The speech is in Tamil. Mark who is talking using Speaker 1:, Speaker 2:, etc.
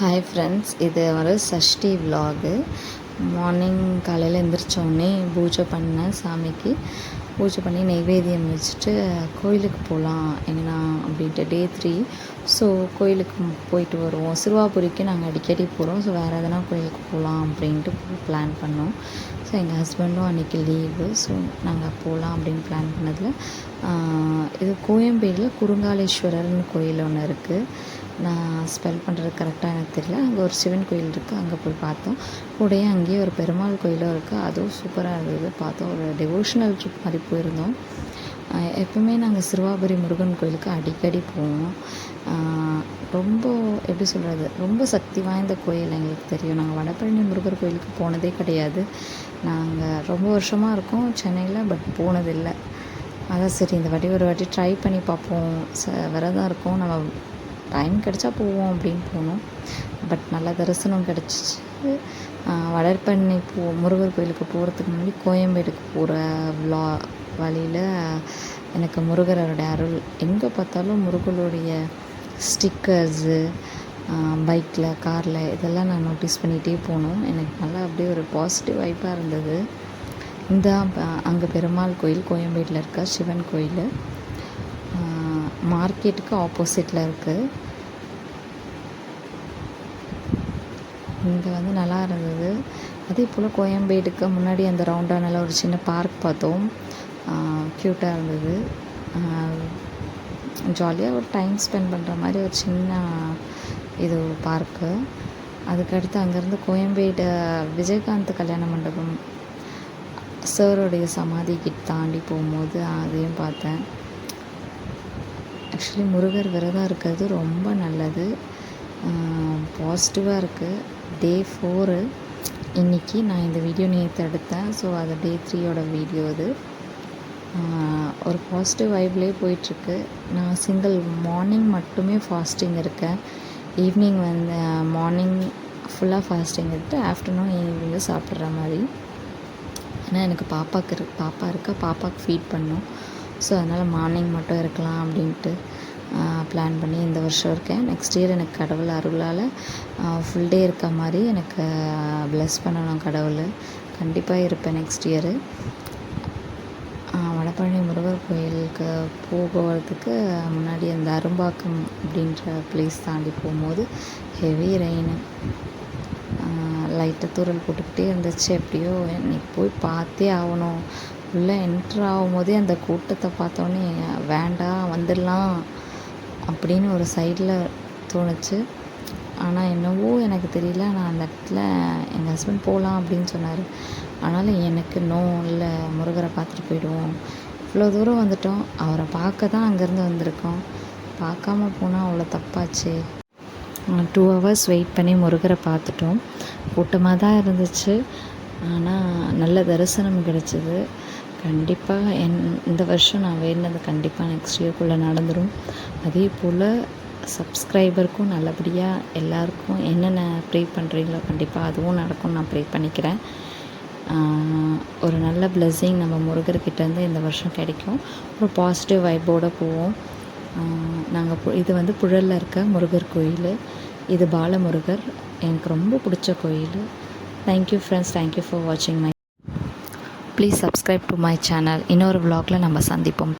Speaker 1: ஹாய் ஃப்ரெண்ட்ஸ் இது ஒரு சஷ்டி விலாகு மார்னிங் காலையில் எந்திரிச்சோடனே பூஜை பண்ணேன் சாமிக்கு பூஜை பண்ணி நைவேத்தியம் வச்சுட்டு கோயிலுக்கு போகலாம் எங்கன்னா அப்படின்ட்டு டே த்ரீ ஸோ கோயிலுக்கு போயிட்டு வருவோம். சிறுவாபுரிக்கு நாங்கள் அடிக்கடி போகிறோம் ஸோ வேறு எதனா கோயிலுக்கு போகலாம் அப்படின்ட்டு பிளான் பண்ணோம். ஸோ எங்கள் ஹஸ்பண்டும் அன்றைக்கி லீவு ஸோ நாங்கள் போகலாம் அப்படின்னு பிளான் பண்ணதில் இது கோயம்பேடில் குறுங்காலேஸ்வரர்னு கோயில் ஒன்று இருக்குது நான் ஸ்பெல் பண்ணுறது கரெக்டாக எனக்கு தெரியல. அங்கே ஒரு சிவன் கோயில் இருக்குது அங்கே போய் பார்த்தோம். கூடயே அங்கேயே ஒரு பெருமாள் கோயிலும் இருக்குது அதுவும் சூப்பராக இருந்தது. பார்த்தோம். ஒரு டெவோஷனல் ட்ரிப் மாதிரி போயிருந்தோம். எப்பவுமே நாங்கள் சிறுவாபுரி முருகன் கோயிலுக்கு அடிக்கடி போவோம். ரொம்ப எப்படி சொல்கிறது ரொம்ப சக்தி வாய்ந்த கோயில் எங்களுக்கு தெரியும். நாங்கள் வடபழனி முருகர் கோயிலுக்கு போனதே கிடையாது. நாங்கள் ரொம்ப வருஷமாக இருக்கோம் சென்னையில் பட் போனதில்லை. அதான் சரி இந்த வாட்டி ஒரு வாட்டி ட்ரை பண்ணி பார்ப்போம். ச விரதம் இருக்கோம். நம்ம டைம் கிடச்சா போவோம் அப்படின்னு போனோம். பட் நல்ல தரிசனம் கிடச்சிச்சு. வளர்ப்பண்ணி போ முருகர் கோயிலுக்கு போகிறதுக்கு முன்னாடி கோயம்பேடுக்கு போகிற விழா வழியில் எனக்கு முருகரோட அருள். எங்கே பார்த்தாலும் முருகருடைய ஸ்டிக்கர்ஸு பைக்கில் காரில் இதெல்லாம் நான் நோட்டீஸ் பண்ணிகிட்டே போனோம். எனக்கு நல்லா அப்படியே ஒரு பாசிட்டிவ் வைப்பாக இருந்தது. இந்த அங்கே பெருமாள் கோயில் கோயம்பேட்டில் இருக்க சிவன் கோயில். மார்க்கெட்டுக்கு ஆப்போசிட்டில் இருக்குது இங்கே வந்து நல்லா இருந்தது. அதே போல் கோயம்பேடுக்கு முன்னாடி அந்த ரவுண்டானில் ஒரு சின்ன பார்க் பார்த்தோம். க்யூட்டாக இருந்தது. ஜாலியாக ஒரு டைம் ஸ்பெண்ட் பண்ணுற மாதிரி ஒரு சின்ன இது பார்க்கு அதுக்கடுத்து அங்கேருந்து கோயம்பேடு விஜயகாந்த் கல்யாண மண்டபம் சாரோடைய சமாதிக்கு தாண்டி போகும்போது அதையும் பார்த்தேன். ஆக்சுவலி முருகர் விரதம் இருக்கிறது ரொம்ப நல்லது. பாசிட்டிவாக இருக்குது டே ஃபோரு இன்றைக்கி நான் இந்த வீடியோ நேற்று எடுத்தேன். ஸோ அது டே த்ரீயோட வீடியோ அது. ஒரு பாசிட்டிவ் வைப்லேயே போயிட்டுருக்கு. நான் சிங்கிள் மார்னிங் மட்டுமே ஃபாஸ்டிங் இருக்கேன். ஈவினிங் வந்து மார்னிங் ஃபுல்லாக ஃபாஸ்டிங் எடுத்து ஆஃப்டர்நூன் ஈவினிங்கு சாப்பிட்ற மாதிரி. ஏன்னா எனக்கு பாப்பாவுக்கு இரு பாப்பா இருக்கா பாப்பாவுக்கு ஃபீட் பண்ணும். ஸோ அதனால் மார்னிங் மட்டும் இருக்கலாம் அப்படின்ட்டு பிளான் பண்ணி இந்த வருஷம் இருக்கேன். நெக்ஸ்ட் இயர் எனக்கு கடவுள் அருளால் ஃபுல் டே இருக்க மாதிரி எனக்கு ப்ளெஸ் பண்ணணும் கடவுள். கண்டிப்பாக இருப்பேன் நெக்ஸ்ட் இயரு வடபழனி முருகர் கோயிலுக்கு போகிறதுக்கு முன்னாடி அந்த அரும்பாக்கம் அப்படின்ற பிளேஸ் தாண்டி போகும்போது ஹெவி ரெயின் லைட்டாக தூரல் போட்டுக்கிட்டே இருந்துச்சு. எப்படியோ இன்னைக்கு போய் பார்த்தே ஆகணும். உள்ளே என்ட்ரு ஆகும்போதே அந்த கூட்டத்தை பார்த்தோன்னே வேண்டாம் வந்துடலாம் அப்படின்னு ஒரு சைடில் தோணுச்சு. ஆனால் என்னவோ எனக்கு தெரியல. நான் அந்த இடத்துல எங்கள் ஹஸ்பண்ட் போகலாம் அப்படின்னு சொன்னார். ஆனாலும் எனக்கு நோ இல்லை முருகரை பார்த்துட்டு போயிடுவோம். இவ்வளோ தூரம் வந்துட்டோம். அவரை பார்க்க தான் அங்கேருந்து வந்திருக்கோம். பார்க்காம போனால் அவ்வளோ தப்பாச்சு. டூ ஹவர்ஸ் வெயிட் பண்ணி முருகரை பார்த்துட்டோம். கூட்டமாக தான் இருந்துச்சு. ஆனால் நல்ல தரிசனம் கிடச்சிது. கண்டிப்பாக என் இந்த வருஷம் நான் வேணுனது கண்டிப்பாக நெக்ஸ்ட் இயர்க்குள்ளே நடந்துடும் அதே போல் சப்ஸ்கிரைபருக்கும் நல்லபடியாக எல்லாருக்கும் என்னென்ன ப்ரே பண்ணுறீங்களோ கண்டிப்பாக அதுவும் நடக்கும்னு நான் ப்ரே பண்ணிக்கிறேன். ஒரு நல்ல பிளெஸ்ஸிங் நம்ம முருகர்கிட்டேருந்து இந்த வருஷம் கிடைக்கும். ஒரு பாசிட்டிவ் வைப்போடு போவோம். நாங்கள் இது வந்து புழலில் இருக்க முருகர் கோயில். இது பாலமுருகர். எனக்கு ரொம்ப பிடிச்ச கோயில். Thank you friends thank you for வாட்சிங் my please subscribe to my channel இன்னொரு விலாகில் நம்ம சந்திப்போம்.